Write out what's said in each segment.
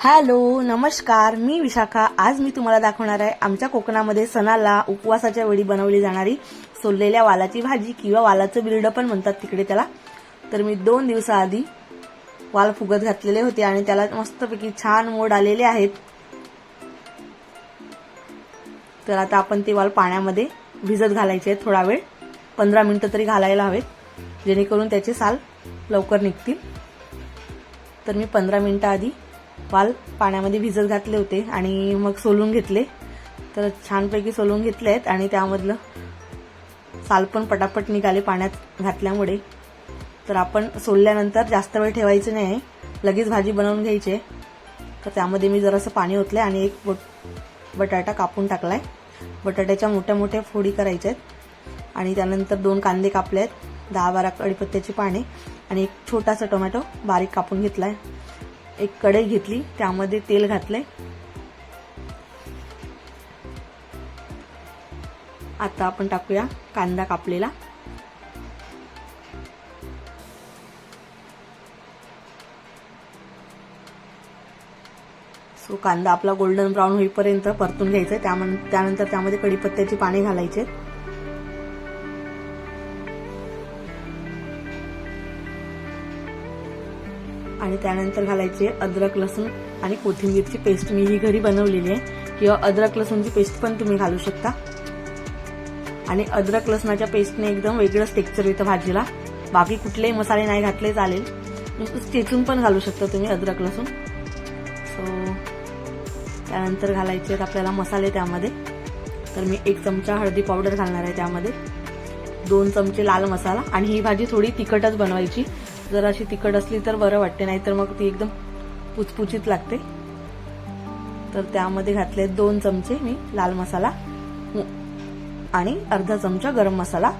Hello नमस्कार. मी विशाखा. आज मी तुम्हाला दाखवणार आहे आमच्या कोकणामध्ये सणाला उपवासाच्या वेळी बनवली जाणारी सोललेल्या वालाची भाजी किंवा वालाचं बिरडं पण म्हणतात तिकडे त्याला. तर मी दोन दिवसाआधी वाल फुगत घातलेले होते आणि त्याला मस्तपैकी छान मोड आलेले आहेत. तर आता आपण ते वाल पाण्यामध्ये भिजत घालायचे आहेत थोडा वेळ. पंधरा मिनिटं तरी घालायला हवेत जेणेकरून त्याचे साल लवकर निघतील. तर मी पंधरा मिनिटं आधी वाल पाण्यामध्ये भिजत घातले होते आणि मग सोलून घेतले. तर छानपैकी सोलून घेतले आहेत आणि त्यामधलं साल पण पटापट निघाले पाण्यात घातल्यामुळे. तर आपण सोलल्यानंतर जास्त वेळ ठेवायचं नाही. लगेच भाजी बनवून घ्यायची. आहे तर त्यामध्ये मी जरासं पाणी ओतलं आणि एक बोट बटाटा कापून टाकलाय. बटाट्याच्या मोठ्या मोठ्या फोडी करायच्या आहेत आणि त्यानंतर दोन कांदे कापले आहेत दहा बारा कडीपत्त्याची पाने आणि एक छोटासा टोमॅटो बारीक कापून घेतलाय. एक कढई घेतली त्यामध्ये तेल घातलंय. आता आपण टाकूया कांदा कापलेला. सो कांदा आपला गोल्डन ब्राऊन होईपर्यंत परतून घ्यायचा त्यानंतर त्यामध्ये कढीपत्त्याची पाने घालायचे आणि त्यानंतर घालायचे अद्रक लसूण आणि कोथिंबीरची पेस्ट. मी ही घरी बनवलेली आहे. किंवा अद्रक लसूणची पेस्ट पण तुम्ही घालू शकता. आणि अद्रक लसणाच्या पेस्टने एकदम वेगळंच टेक्चर येतं भाजीला. बाकी कुठलेही मसाले नाही घातले चालेल. नुसतं चेचून पण घालू शकता तुम्ही अद्रक लसूण. सो त्यानंतर घालायचे आहेत आपल्याला मसाले त्यामध्ये. तर मी एक चमचा हळदी पावडर घालणार आहे त्यामध्ये. दोन चमचे लाल मसाला. आणि ही भाजी थोडी तिखटच बनवायची. जर अशी तिखट असली तर बरं वाटते नाहीतर मग ती एकदम पुचपुचीत लागते. तर त्यामध्ये घातले दोन चमचे मी लाल मसाला आणि अर्धा चमचा गरम मसाला.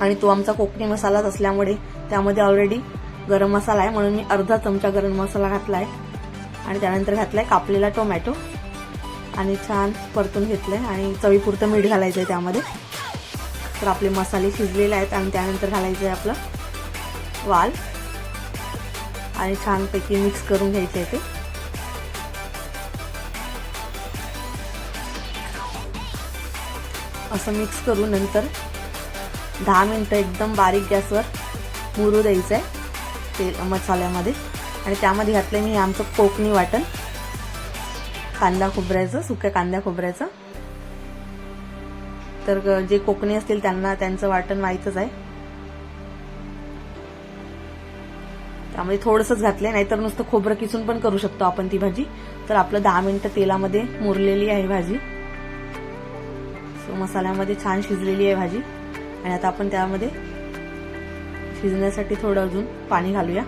आणि तो आमचा कोकणी मसालाच असल्यामुळे त्यामध्ये ऑलरेडी गरम मसाला आहे म्हणून मी अर्धा चमचा गरम मसाला घातलाय. आणि त्यानंतर घातलाय कापलेला टोमॅटो. आणि छान परतून घेतलंय आणि चवीपुरतं मीठ घालायचं आहे त्यामध्ये. तर आपले मसाले शिजलेले आहेत आणि त्यानंतर घालायचं आहे आपलं वाल आणि छानपैकी मिक्स करून घ्यायचे ते. असं मिक्स करून नंतर दहा मिनटं एकदम बारीक गॅसवर मुरू द्यायचं आहे ते मसाल्यामध्ये. आणि त्यामध्ये घातलं मी आमचं कोकणी वाटण. कांदा खोबऱ्याचं सुक्या कांद्या खोबऱ्याचं. तर जे कोकणी असतील त्यांना त्यांचं वाटण माहीतच आहे. त्यामध्ये थोडंसंच घातलंय नाहीतर नुसतं खोबरं किसून पण करू शकतो आपण ती भाजी. तर आपलं दहा मिनिटं तेलामध्ये मुरलेली आहे भाजी. सो मसाल्यामध्ये छान शिजलेली आहे भाजी. आणि आता आपण त्यामध्ये शिजण्यासाठी थोडं अजून पाणी घालूया.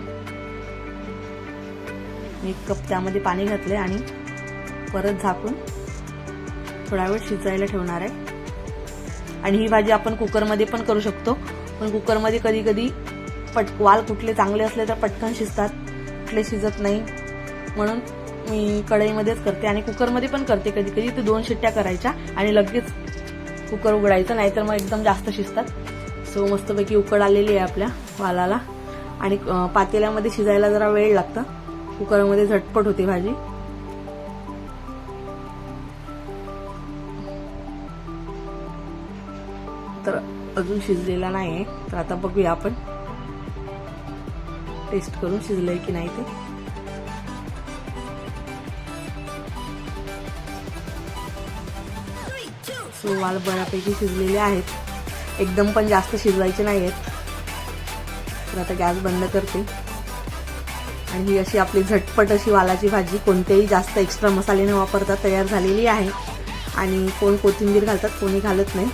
मी एक कप त्यामध्ये पाणी घातले आणि परत झाकून थोडा वेळ शिजायला ठेवणार आहे. आणि ही भाजी आपण कुकरमध्ये पण करू शकतो. पण कुकरमध्ये कधी कधी पट वाल कुठले चांगले असले तर पटकन शिजतात. कुठले शिजत नाही. म्हणून मी कढईमध्येच करते आणि कुकरमध्ये पण करते कधी कधी. ते दोन शिट्ट्या करायच्या आणि लगेच कुकर उघडायचं नाहीतर मग एकदम जास्त शिजतात. सो मस्तपैकी उकड आलेली आहे आपल्या वालाला. आणि पातेल्यामध्ये शिजायला जरा वेळ लागतं. कुकरमध्ये झटपट होते भाजी. तर अजून शिजलेला नाही आहे तर आता बघूया आपण. टेस्ट करून शिजलंय की नाही ते. सो वाल बऱ्यापैकी शिजलेले आहेत. एकदम पण जास्त शिजवायचे नाही आहेत तर आता गॅस बंद करते. आणि ही अशी आपली झटपट अशी वालाची भाजी कोणतेही जास्त एक्स्ट्रा मसाले न वापरता तयार झालेली आहे. आणि कोण कोथिंबीर घालतात कोणी घालत नाही.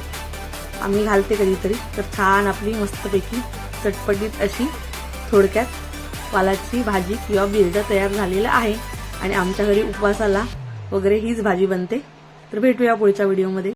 आम्ही घालते कधीतरी. तर छान आपली मस्तपैकी चटपटीत अशी थोडक्यात पालाची भाजी किंवा बिरडं तयार झालेलं आहे. आणि आमच्या घरी उपवासाला वगैरे हीच भाजी बनते. तर भेटूया पुढच्या व्हिडिओमध्ये.